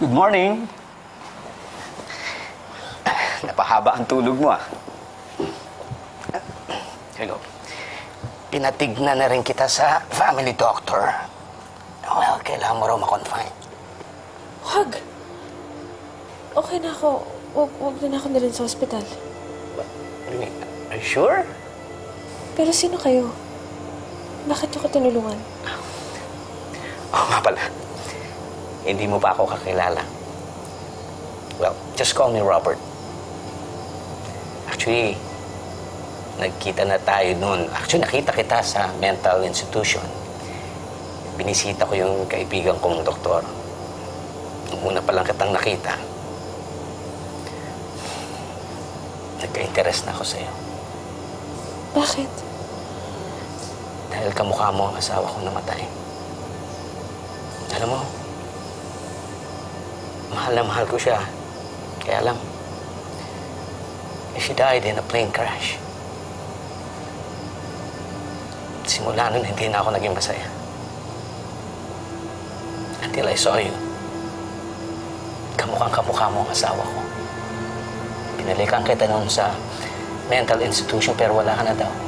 Good morning. Napahaba ang tulog mo ah. Hello. Pinatignan na rin kita sa family doctor. Well, kailangan mo raw makonfine. Wag. Okay na ako. Wag, wag na ako nilin sa ospital. Are you sure? Pero sino kayo? Bakit ako tinulungan? Oo nga pala. Hindi mo pa ako kakilala. Well, just call me Robert. Actually, nagkita na tayo noon. Actually, nakita kita sa mental institution. Binisita ko yung kaibigan kong doktor. Nung una pa lang kitang nakita, nagka-interest na ako sa'yo. Bakit? Dahil kamukha mo ang asawa kong namatay. Alam mo, mahal na mahal ko siya. Kaya lang, she died in a plane crash. Simula nun, hindi na ako naging masaya. Until I saw you. Kamukhang kamukha mo ang asawa ko. Pinalikan kita noon sa mental institution pero wala ka na daw.